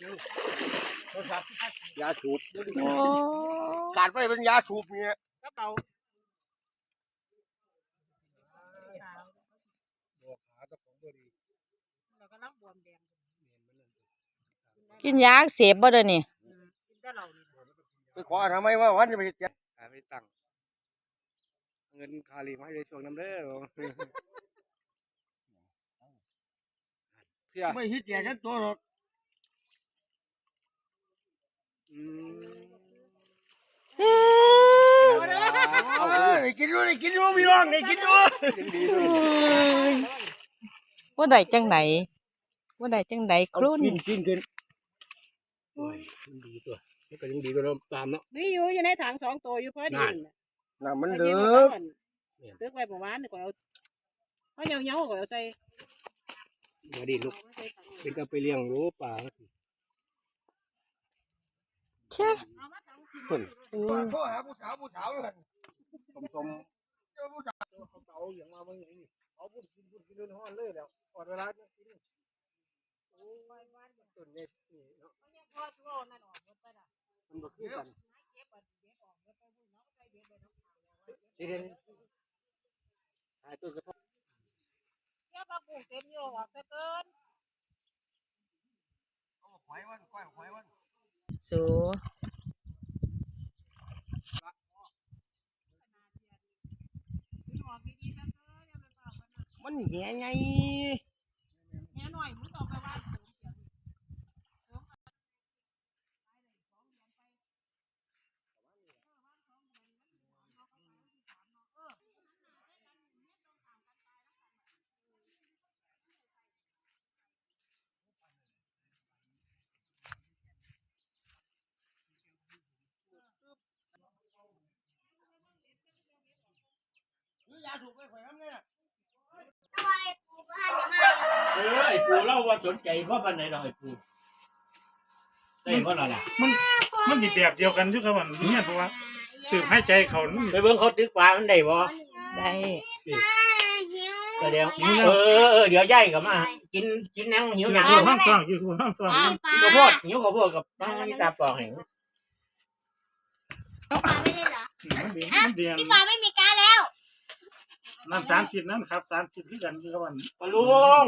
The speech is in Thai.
โทรศัพท์ยาสูบโอ้ขาดไปเป็นยาสูบเนี่ยกระเป๋าบอกขาเจ้าของบ่ดีเราก็นั่งบวมแดงกินยาอักเสบบ่เด้อนี่กินแต่เรานี่ไปขอทำไมว่าวันจะไปเฮ็ดแจกหาไปตั้งเงินคาลีมาให้ในช่วงน้ำเด้อไม่ฮิตแจกกันตัวหรอกอืม เอ้ย เอา ไปกินดูดิกินดูพี่น้องนี่กินดูกินดีด้วยว่าได้จังไหนว่าได้จังไหนครุ่นกินกินกินโอ้ยมันดีตัวมันก็ยังดีกว่าเราตามเนาะมีอยู่อยู่ในถังสองตัวอยู่พอดีนั่นน่ะมันพอเด้ดีอมันตึกไว้ประมาณนี่ก็เอาเขาเหนียวๆก็เอาใส่มาดิลูกเป็นก็ไปเลี้ยงรู้ป่าแค่เพิ่นโทรหาผู้สาวผู้สาวเลยสม อย่างมาเมื่อไงนี่เขาพูดกินพูดกินเดินห้อนเลยแล้วก่อนเวลาจะกินโอ้ยต้นเล็กนี่เนาะมันบ่คือกันนี่เด่นหายต้นกระเพาะเจ้าปลาปูเต็มอยู่ออกแต่เกินเอาหอยมันก้อยหอยมันสู มันเหี้ยไง แง่หน่อยมึงต้องไปว่าเสริมเสียง ยาถูกไปข่อยน้ำ เนี่ยเออไอ้ปูเล่าว่าสนใจเพราะปันไหนดอกไอ้ปูได้เพราะอะไรล่ะมันดีแบบเดียวกันอยู่กับมันเนี่ยเพราะว่าสืบให้ใจเขานั่นไปเบิ่งเขาตึกปลามันได้บ่ได้ก็เดี๋ยวเออเออเดี๋ยวย่ายกลับมากินกินนังหิวอหนัยากงรู้ห้องฟังอยู่ห้องฟังกินข้าวโพดหิวข้าวโพดกับน้ำนี่ตาปอกแห้งมันดีมันดีพี่ปาไม่มีการแล้ว น้ำสารคิดน้ำครับ สารคิดคือกันคือกันปลาลุง